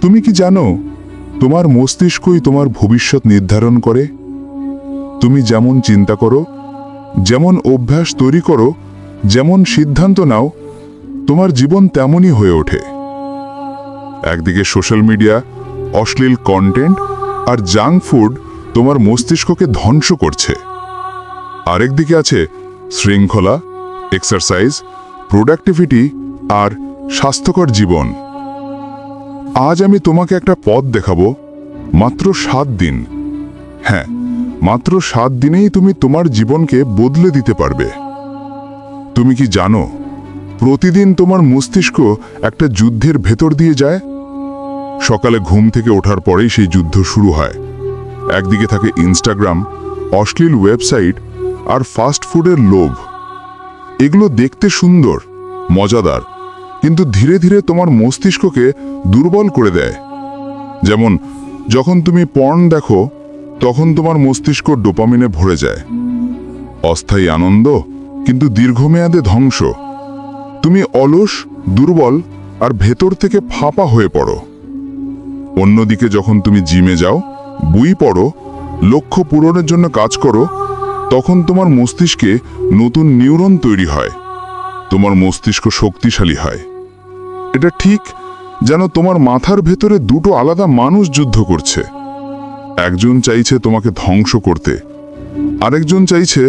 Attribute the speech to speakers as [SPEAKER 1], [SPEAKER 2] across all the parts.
[SPEAKER 1] তুমি কি জানো, তোমার মস্তিষ্কই তোমার ভবিষ্যৎ নির্ধারণ করে? তুমি যেমন চিন্তা করো, যেমন অভ্যাস তৈরি করো, যেমন সিদ্ধান্ত নাও, তোমার জীবন তেমনই হয়ে ওঠে। একদিকে সোশ্যাল মিডিয়া, অশ্লীল কন্টেন্ট আর জাঙ্ক ফুড তোমার মস্তিষ্ককে ধ্বংস করছে। আরেকদিকে আছে শৃঙ্খলা, এক্সারসাইজ, প্রোডাক্টিভিটি আর স্বাস্থ্যকর জীবন। আজ আমি তোমাকে একটা পথ দেখাবো, মাত্র সাত দিন। হ্যাঁ মাত্র সাত দিনেই তুমি তোমার জীবনকে বদলে দিতে পারবে। তুমি কি জানো, প্রতিদিন তোমার মস্তিষ্ক একটা যুদ্ধের ভেতর দিয়ে যায়? সকালে ঘুম থেকে ওঠার পরেই সেই যুদ্ধ শুরু হয়। একদিকে থাকে ইনস্টাগ্রাম, অশ্লীল ওয়েবসাইট আর ফাস্ট ফুডের লোভ। এগুলো দেখতে সুন্দর, মজাদার কিন্তু ধীরে ধীরে তোমার মস্তিষ্ককে দুর্বল করে দেয়। যেমন, যখন তুমি পর্ন দেখো, তখন তোমার মস্তিষ্ক ডোপামিনে ভরে যায়। অস্থায়ী আনন্দ, কিন্তু দীর্ঘমেয়াদে ধ্বংস। তুমি অলস, দুর্বল আর ভেতর থেকে ফাঁপা হয়ে পড়ো। অন্যদিকে যখন তুমি জিমে যাও, বই পড়ো, লক্ষ্য পূরণের জন্য কাজ করো, তখন তোমার মস্তিষ্কে নতুন নিউরন তৈরি হয়। তোমার মস্তিষ্ক শক্তিশালী হয়। এটা ঠিক যেন তোমার মাথার ভেতরে দুটো আলাদা মানুষ যুদ্ধ করছে। একজন চাইছে তোমাকে ধ্বংস করতে, আরেকজন চাইছে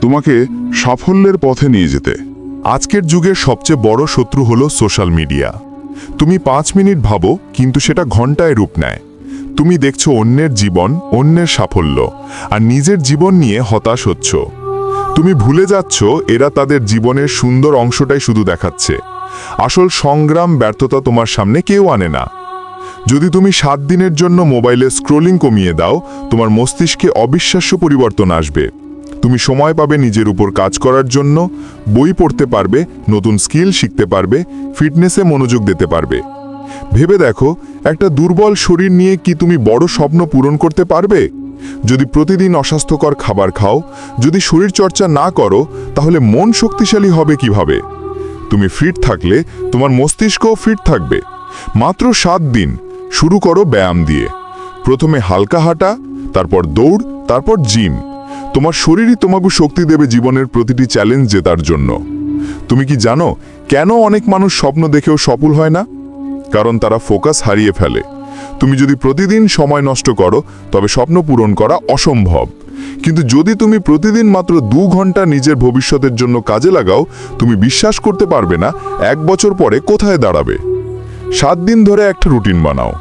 [SPEAKER 1] তোমাকে সাফল্যের পথে নিয়ে যেতে।
[SPEAKER 2] আজকের যুগের সবচেয়ে বড় শত্রু হলো সোশ্যাল মিডিয়া। তুমি পাঁচ মিনিট ভাবো, কিন্তু সেটা ঘন্টায় রূপ নেয়। তুমি দেখছ অন্যের জীবন, অন্যের সাফল্য, আর নিজের জীবন নিয়ে হতাশ হচ্ছ। তুমি ভুলে যাচ্ছ, এরা তাদের জীবনের সুন্দর অংশটাই শুধু দেখাচ্ছে। আসল সংগ্রাম, ব্যর্থতা তোমার সামনে কেউ আনে না। যদি তুমি সাত দিনের জন্য মোবাইলে স্ক্রোলিং কমিয়ে দাও, তোমার মস্তিষ্কে অবিশ্বাস্য পরিবর্তন আসবে। তুমি সময় পাবে নিজের উপর কাজ করার জন্য, বই পড়তে পারবে, নতুন স্কিল শিখতে পারবে, ফিটনেসে মনোযোগ দিতে পারবে। ভেবে দেখো, একটা দুর্বল শরীর নিয়ে কি তুমি বড় স্বপ্ন পূরণ করতে পারবে? যদি প্রতিদিন অস্বাস্থ্যকর খাবার খাও, যদি শরীর চর্চা না করো, তাহলে মন শক্তিশালী হবে কীভাবে? তুমি ফিট থাকলে তোমার মস্তিষ্কও ফিট থাকবে। মাত্র সাত দিন, শুরু করো ব্যায়াম দিয়ে। প্রথমে হালকা হাঁটা, তারপর দৌড়, তারপর জিম। তোমার শরীরই তোমাকে শক্তি দেবে জীবনের প্রতিটি চ্যালেঞ্জ জেতার জন্য। তুমি কি জানো, কেন অনেক মানুষ স্বপ্ন দেখেও সফল হয় না? কারণ তারা ফোকাস হারিয়ে ফেলে। তুমি যদি প্রতিদিন সময় নষ্ট করো, তবে স্বপ্ন পূরণ করা অসম্ভব। কিন্তু যদি তুমি প্রতিদিন মাত্র দু ঘণ্টা নিজের ভবিষ্যতের জন্য কাজে লাগাও, তুমি বিশ্বাস করতে পারবে না এক বছর পরে কোথায় দাঁড়াবে। সাত দিন ধরে একটা রুটিন বানাও।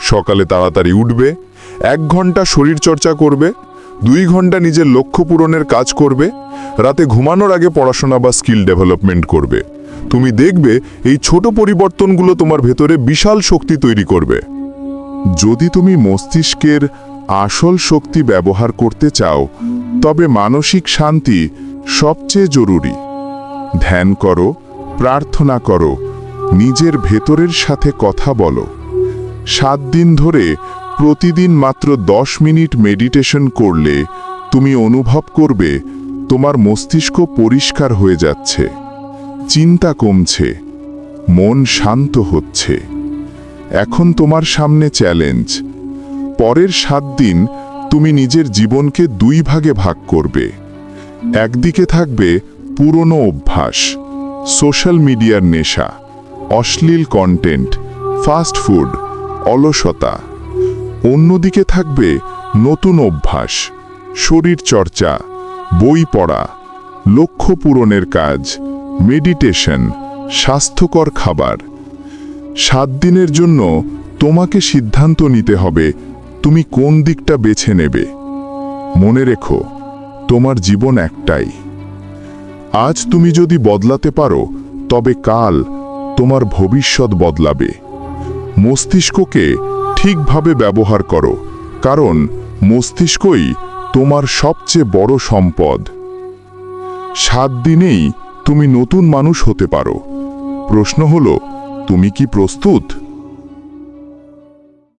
[SPEAKER 2] সকালে তাড়াতাড়ি উঠবে, এক ঘণ্টা শরীর চর্চা করবে, দুই ঘণ্টা নিজের লক্ষ্য পূরণের কাজ করবে, রাতে ঘুমানোর আগে পড়াশোনা বা স্কিল ডেভেলপমেন্ট করবে। তুমি দেখবে এই ছোট পরিবর্তনগুলো তোমার ভেতরে বিশাল শক্তি তৈরি করবে।
[SPEAKER 1] যদি তুমি মস্তিষ্কের আসল শক্তি ব্যবহার করতে চাও, তবে মানসিক শান্তি সবচেয়ে জরুরি। ধ্যান করো, প্রার্থনা করো, নিজের ভেতরের সাথে কথা বলো। সাত দিন ধরে প্রতিদিন মাত্র দশ মিনিট মেডিটেশন করলে তুমি অনুভব করবে, তোমার মস্তিষ্ক পরিষ্কার হয়ে যাচ্ছে। চিন্তা কমছে, মন শান্ত হচ্ছে। এখন তোমার সামনে চ্যালেঞ্জ। পরের সাত দিন তুমি নিজের জীবনকে দুই ভাগে ভাগ করবে। একদিকে থাকবে পুরনো অভ্যাস, সোশ্যাল মিডিয়ার নেশা, অশ্লীল কন্টেন্ট ফাস্ট ফুড অলসতা। অন্যদিকে থাকবে নতুন অভ্যাস, শরীর চর্চা, বই পড়া, লক্ষ্য পূরণের কাজ মেডিটেশন স্বাস্থ্যকর খাবার। সাত দিনের জন্য তোমাকে সিদ্ধান্ত নিতে হবে, তুমি কোন দিকটা বেছে নেবে। মনে রেখো, তোমার জীবন একটাই। আজ তুমি যদি বদলাতে পারো, তবে কাল তোমার ভবিষ্যৎ বদলাবে। মস্তিষ্ককে ঠিকভাবে ব্যবহার করো, কারণ মস্তিষ্কই তোমার সবচেয়ে বড় সম্পদ। সাত দিনেই তুমি নতুন মানুষ হতে পারো। প্রশ্ন হলো তুমি কি প্রস্তুত?